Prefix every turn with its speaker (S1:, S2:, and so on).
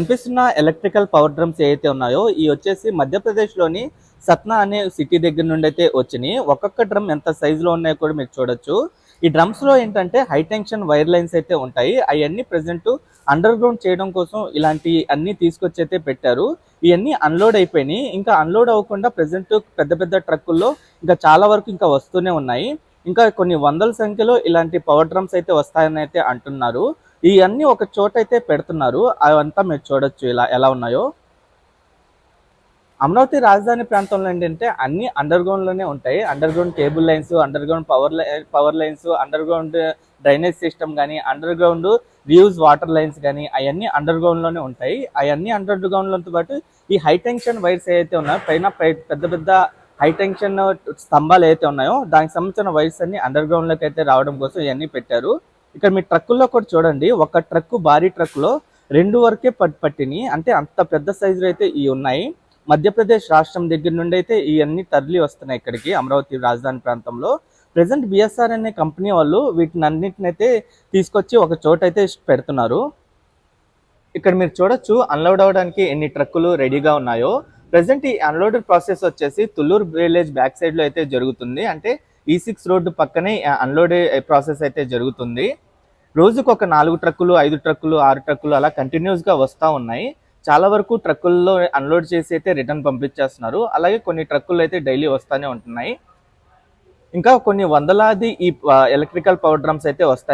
S1: కనిపిస్తున్న electrical power drums ఏవైతే ఉన్నాయో ఈ వచ్చేసి మధ్యప్రదేశ్లోని సత్నా అనే సిటీ దగ్గర నుండి అయితే వచ్చినాయి ఒక్కొక్క డ్రమ్ ఎంత సైజులో ఉన్నాయో కూడా మీరు చూడొచ్చు. ఈ డ్రమ్స్లో ఏంటంటే హై టెన్షన్ వైర్ లైన్స్ అయితే ఉంటాయి. అవన్నీ ప్రెసెంట్ అండర్ గ్రౌండ్ చేయడం కోసం ఇలాంటి అన్ని తీసుకొచ్చి అయితే పెట్టారు. ఇవన్నీ అన్లోడ్ అయిపోయినాయి. ఇంకా అన్లోడ్ అవ్వకుండా ప్రజెంట్ పెద్ద పెద్ద ట్రక్కుల్లో ఇంకా చాలా వరకు ఇంకా వస్తూనే ఉన్నాయి. ఇంకా కొన్ని వందల సంఖ్యలో ఇలాంటి పవర్ డ్రమ్స్ అయితే వస్తాయని అయితే అంటున్నారు. ఇవన్నీ ఒక చోట అయితే పెడుతున్నారు. అవంతా మీరు చూడొచ్చు ఇలా ఎలా ఉన్నాయో. అమరావతి రాజధాని ప్రాంతంలో ఏంటంటే అన్ని అండర్ గ్రౌండ్లోనే ఉంటాయి. Underground cable lines underground power power lines underground drainage system కానీ underground reuse water lines కానీ అవన్నీ అండర్ గ్రౌండ్లోనే ఉంటాయి. అవన్నీ అండర్ గ్రౌండ్లతో పాటు ఈ హై టెన్షన్ వైర్స్ ఏవైతే ఉన్నాయో పైన పై- పెద్ద పెద్ద హై టెన్షన్ స్తంభాలు ఏవైతే ఉన్నాయో దానికి సంబంధించిన వైర్స్ అన్ని అండర్ గ్రౌండ్లోకి అయితే రావడం కోసం ఇవన్నీ పెట్టారు. ఇక్కడ మీ ట్రక్కుల్లో కూడా చూడండి ఒక ట్రక్ భారీ ట్రక్కులో రెండు వరకే పట్టిని. అంటే అంత పెద్ద సైజులో అయితే ఇవి ఉన్నాయి. మధ్యప్రదేశ్ రాష్ట్రం దగ్గర నుండి అయితే ఇవన్నీ తరలి వస్తున్నాయి ఇక్కడికి అమరావతి రాజధాని ప్రాంతంలో. ప్రజెంట్ బిఎస్ఆర్ అనే కంపెనీ వాళ్ళు వీటిని అన్నింటినైతే అయితే తీసుకొచ్చి ఒక చోట అయితే పెడుతున్నారు. ఇక్కడ మీరు చూడొచ్చు అన్లోడ్ అవ్వడానికి ఎన్ని ట్రక్కులు రెడీగా ఉన్నాయో. ప్రజెంట్ ఈ అన్లోడ్ ప్రాసెస్ వచ్చేసి తుల్లూరు విలేజ్ బ్యాక్ సైడ్లో అయితే జరుగుతుంది. అంటే E ఈ సిక్స్ రోడ్డు పక్కనే అన్లోడ్ ప్రాసెస్ అయితే జరుగుతుంది. రోజుకు ఒక నాలుగు ట్రక్కులు ఐదు ట్రక్కులు ఆరు ట్రక్కులు అలా కంటిన్యూస్గా వస్తూ ఉన్నాయి. చాలా వరకు ట్రక్కుల్లో అన్లోడ్ చేసి అయితే రిటర్న్ పంపించేస్తున్నారు. అలాగే కొన్ని ట్రక్కులు అయితే డైలీ వస్తూనే ఉంటున్నాయి. ఇంకా కొన్ని వందలాది ఈ ఎలక్ట్రికల్ పవర్ డ్రమ్స్ అయితే వస్తాయి.